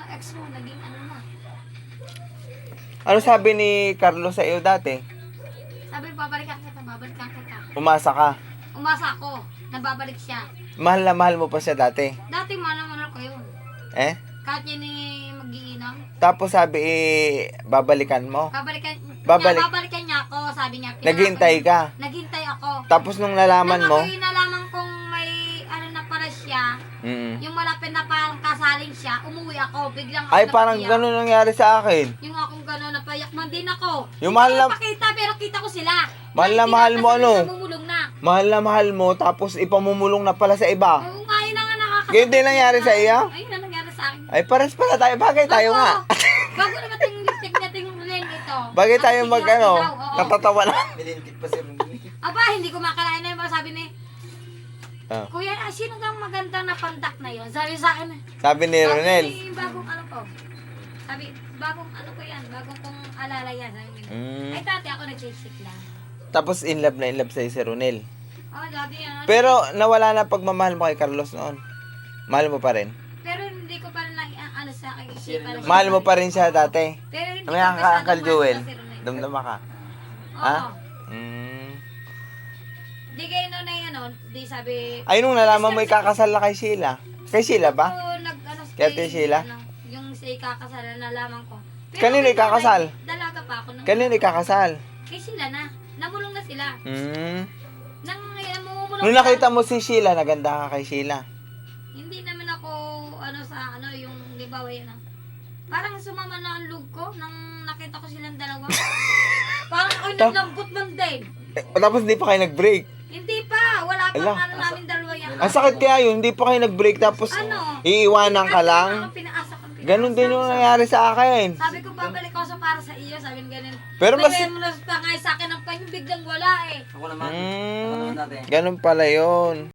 mga ex mo, naging ano na. Ano sabi ni Carlos sa iyo dati? Sabi, babalikan kita, babalikan kita. Umasa ka. Umasa ako, nababalik siya. Mahal na mahal mo pa siya dati. Dati manang-manal ko yun. Eh? Kahit yun eh, mag-iinam. Tapos sabi eh, babalikan mo. Babalikan, Babalik. niya, babalikan niya ako, sabi niya. Naghintay ka. Naghintay ako. Tapos nung nalaman mo, ako'y mm, yung malapit na parang kasaling siya, umuwi ako, biglang ako ay parang napapiyak. ganun nangyari sa akin. Yung akong gano'n, napayak man din ako. Yung Hindi mahal ko na- napakita, pero kita ko sila. Mahal na Nakikita mahal mo, ano? Namumulong na. Mahal na mahal mo, tapos ipamumulong na pala sa iba. Oo nga, yun ang nga nakakasakit. Ganyan din nangyari sa iyo? Ayun ang nangyari sa akin. Ay, pares pala tayo. Bagay tayo nga. Bago naman yung lipstick natin yung rin ito. Bagay tayo Ang mag ano, sigaw, oo. natatawa na. Nilintik pa si Ronnie. Aba, hindi ko makalain na yung mga sabi ni, Ah. Kuya, ah, sino kang magandang napandak na yon? Sabi sa akin, Sabi ni Sabi Ronel. ni bagong ano ko. Sabi, bagong ano ko yan, bagong kong alala yan. Sabi. Mm. Ay, dati ako nagsisik lang. Tapos in love na in love sa'yo si Ronel. Oh, dati yan. ano. Pero nawala na pagmamahal mo kay Carlos noon. Mahal mo pa rin. Pero hindi ko pa rin na, ano sa akin, naman. Mahal mo pa rin siya dati. Pero hindi ko ka masyadong Uncle Joel. Damdama ka. Oo. Ha? Mm. Di kayo noon na yan, ano, di sabi, Ay, nung nalaman mo ikakasal na kay Sheila. Kay Sheila ba? Oo, nag, ano, Kaya Ate Sheila? Ano, yung sa ikakasal na nalaman ko. Kanino may ikakasal? Dalaga pa ako. Nung, Kanino ikakasal? Eh, sila na. Namulong na sila. Mm. Nang namumulong Nung na- nakita mo si Sheila, naganda ka kay Sheila. Hindi naman ako, ano sa, ano, yung, di ba, yan, ah. Parang sumama na ang loob ko nang nakita ko silang dalawa. Parang ako naglambot man din. Eh, tapos hindi pa kayo nag-break. Hindi pa, wala pa Ala. ano namin dalawa yan. Ang sakit kaya yun, hindi pa kayo nag-break tapos Ano? iiwanan ka lang. Ako pinaasa ko. pinaasa. Ganon din yung nangyari sa akin. Sabi ko, babalik ako sa para sa iyo. Sabi ng ganun. Pero mas... Sabi mo na pa nga sa akin ang panyo, biglang wala eh. Ako naman. Ako Mm, naman dati. ganun pala yun.